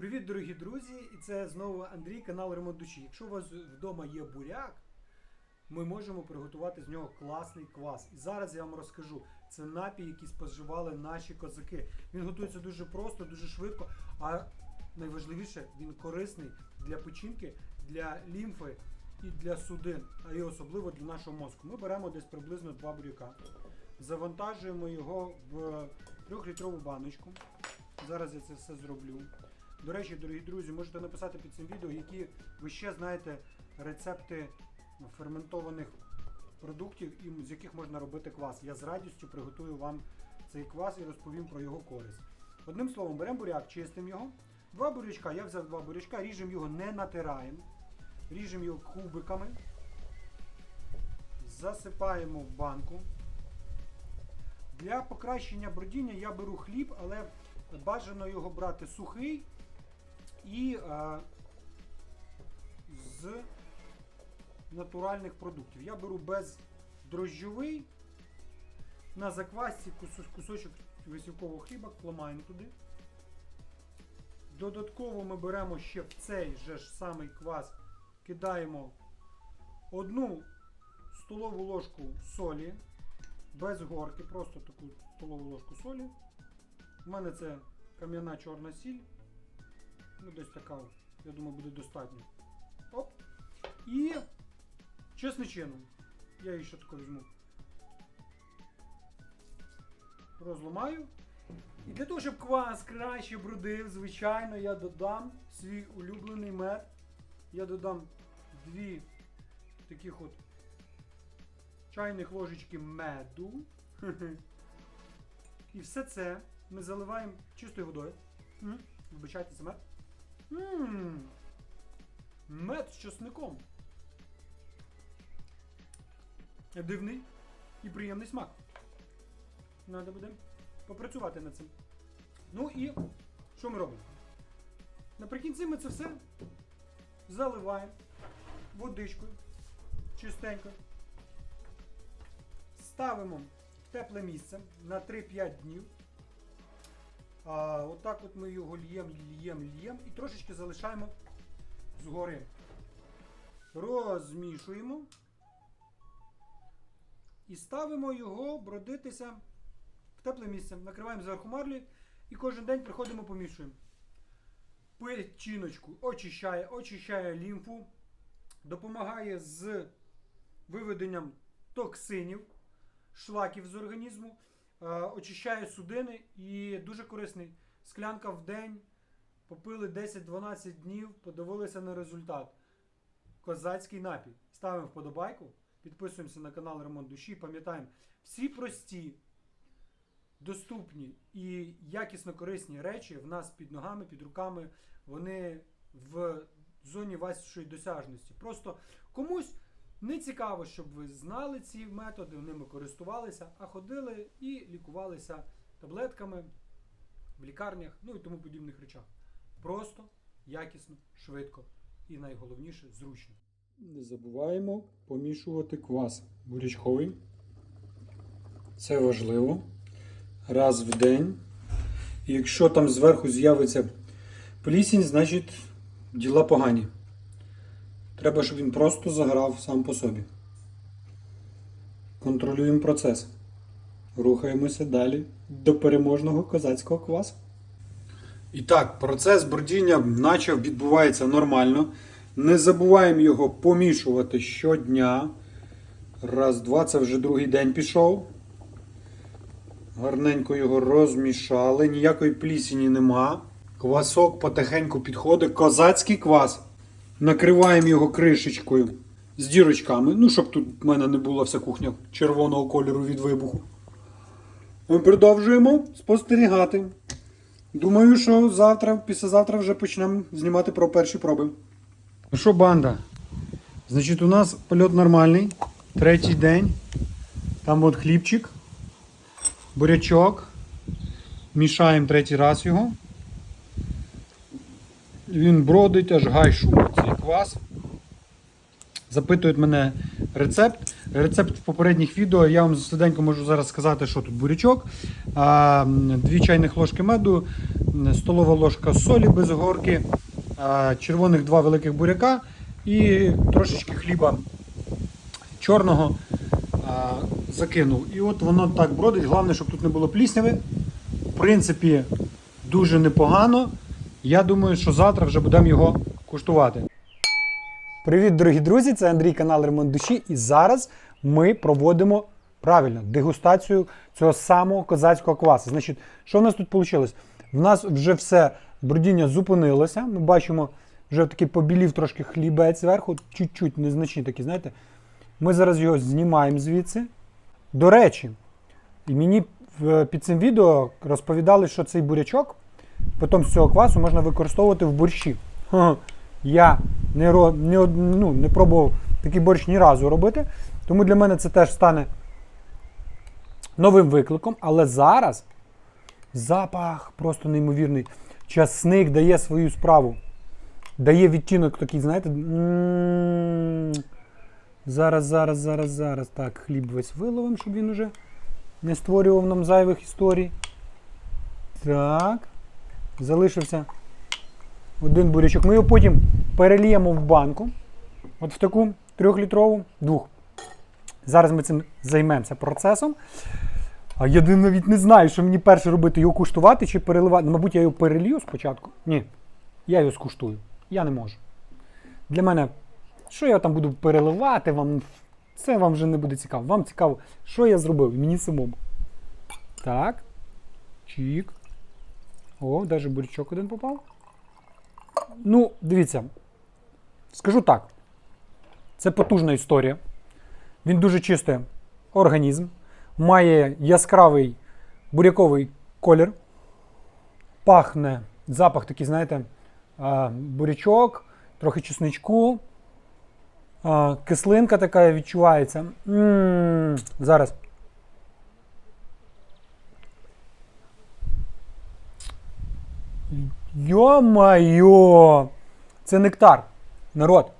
Привіт, дорогі друзі! І це знову Андрій, канал Ремонт Душі. Якщо у вас вдома є буряк, ми можемо приготувати з нього класний квас. І зараз я вам розкажу. Це напій, який споживали наші козаки. Він готується дуже просто, дуже швидко, а найважливіше, він корисний для печінки, для лімфи і для судин, а і особливо для нашого мозку. Ми беремо десь приблизно два буряка, завантажуємо його в трьохлітрову баночку. Зараз я це все зроблю. До речі, дорогі друзі, можете написати під цим відео, які ви ще знаєте рецепти ферментованих продуктів, з яких можна робити квас. Я з радістю приготую вам цей квас і розповім про його користь. Одним словом, беремо буряк, чистимо його. Два бурячка, я взяв два бурячка, ріжемо його, не натираємо. Ріжемо його кубиками. Засипаємо в банку. Для покращення бродіння я беру хліб, але бажано його брати сухий і е, з натуральних продуктів. Я беру бездрожжовий, на заквасці кусочок висівкового хліба, кламаємо туди. Додатково ми беремо ще в цей же ж самий квас, кидаємо одну столову ложку солі, без горки, просто таку столову ложку солі. У мене це кам'яна чорна сіль. Ну, десь така, я думаю, буде достатньо. Оп. І чесничину. Я її ще таку візьму. Розламаю. І для того, щоб квас краще брудив, звичайно, я додам свій улюблений мед. Я додам дві таких от чайних ложечки меду. І все це ми заливаємо чистою водою. Вибачайте, це мед. М, Мед з чесником. Дивний і приємний смак. Надо буде попрацювати над цим. Ну і що ми робимо? Наприкінці ми це все заливаємо водичкою чистенько. Ставимо в тепле місце на 3-5 днів. А, отак от ми його л'ємо, л'ємо, л'ємо і трошечки залишаємо згори. Розмішуємо і ставимо його бродитися в тепле місце. Накриваємо зверху марлі і кожен день приходимо помішуємо. Печіночку очищає, очищає лімфу, допомагає з виведенням токсинів, шлаків з організму, очищає судини і дуже корисний. Склянка в день, попили 10-12 днів, подивилися на результат. Козацький напій. Ставимо вподобайку, підписуємося на канал Ремонт Душі, пам'ятаємо всі прості, доступні і якісно корисні речі в нас під ногами, під руками, вони в зоні вашої досяжності. Просто комусь не цікаво, щоб ви знали ці методи, ними користувалися, а ходили і лікувалися таблетками в лікарнях, ну і тому подібних речах. Просто, якісно, швидко і найголовніше зручно. Не забуваємо помішувати квас бурячковий. Це важливо. Раз в день. Якщо там зверху з'явиться плісінь, значить діла погані. Треба, щоб він просто заграв сам по собі. Контролюємо процес. Рухаємося далі до переможного козацького квасу. І так, процес бродіння наче відбувається нормально. Не забуваємо його помішувати щодня. Раз, два, це вже другий день пішов. Гарненько його розмішали, ніякої плісені нема. Квасок потихеньку підходить. Козацький квас. Накриваємо його кришечкою з дірочками. Ну, щоб тут в мене не була вся кухня червоного кольору від вибуху. Ми продовжуємо спостерігати. Думаю, що завтра, післязавтра вже почнемо знімати про перші проби. Ну що, банда? Значить, у нас польот нормальний. Третій день. Там от хлібчик, бурячок. Мішаємо третій раз його. Він бродить, аж гай шумить квас. Запитують мене рецепт. Рецепт в попередніх відео. Я вам швиденько можу зараз сказати, що тут бурячок, дві чайних ложки меду, столова ложка солі без горки, червоних два великих буряка і трошечки хліба чорного закинув. І от воно так бродить. Головне, щоб тут не було плісняви. В принципі, дуже непогано. Я думаю, що завтра вже будемо його куштувати. Привіт, дорогі друзі! Це Андрій канал Ремонт Душі. І зараз ми проводимо правильно дегустацію цього самого козацького квасу. Значить, що в нас тут вийшло? В нас вже все бродіння зупинилося. Ми бачимо, вже такий побілів трошки хлібець зверху, чуть-чуть незначний такий, знаєте. Ми зараз його знімаємо звідси. До речі, і мені під цим відео розповідали, що цей бурячок потім з цього квасу можна використовувати в борщі. Я не, не, ну, не пробував такий борщ ні разу робити, тому для мене це теж стане новим викликом. Але зараз запах просто неймовірний. Часник дає свою справу. Дає відтінок такий, знаєте. Зараз, зараз, зараз, зараз. Так, хліб весь виловим, щоб він уже не створював нам зайвих історій. Так. Залишився один бурячок. Ми його потім переліємо в банку. От в таку трьохлітрову, двох. Зараз ми цим займемося процесом. А я навіть не знаю, що мені перше робити, його куштувати чи переливати. Ну, Мабуть, я його перелію спочатку. Ні. Я його скуштую. Я не можу. Для мене, що я там буду переливати вам, це вам вже не буде цікаво. Вам цікаво, що я зробив, мені самому. Так. Чік. О, навіть бурячок один попав. Ну, дивіться. Скажу так. Це потужна історія. Він дуже чистий організм, має яскравий буряковий колір, пахне запах такий, знаєте, бурячок, трохи чесничку, кислинка така відчувається. м зараз. Йо-майо! Це нектар. Народ.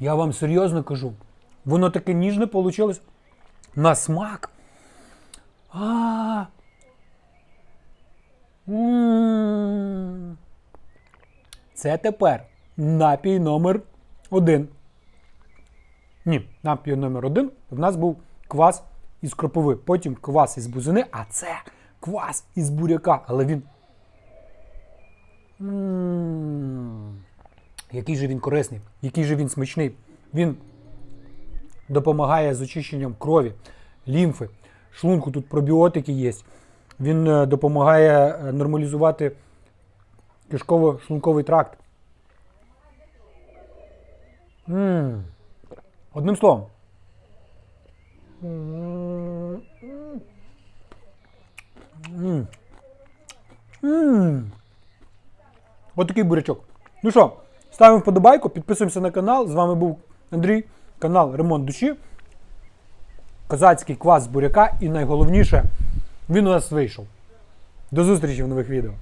Я вам серйозно кажу. Воно таке ніжне вийшло. На смак. А. М. Це тепер напій номер один. Ні, напій номер один. В нас був квас із кропиви, потім квас із бузини, а це квас із буряка. Але він. Який же він корисний, який же він смачний. Він допомагає з очищенням крові, лімфи, шлунку, тут пробіотики є. Він е, допомагає е, нормалізувати кишково-шлунковий тракт. м Одним словом. М. М. Отакий бурячок. Ну що, ставимо вподобайку, підписуємося на канал. З вами був Андрій, канал Ремонт Душі. Козацький квас буряка і найголовніше, він у нас вийшов. До зустрічі в нових відео.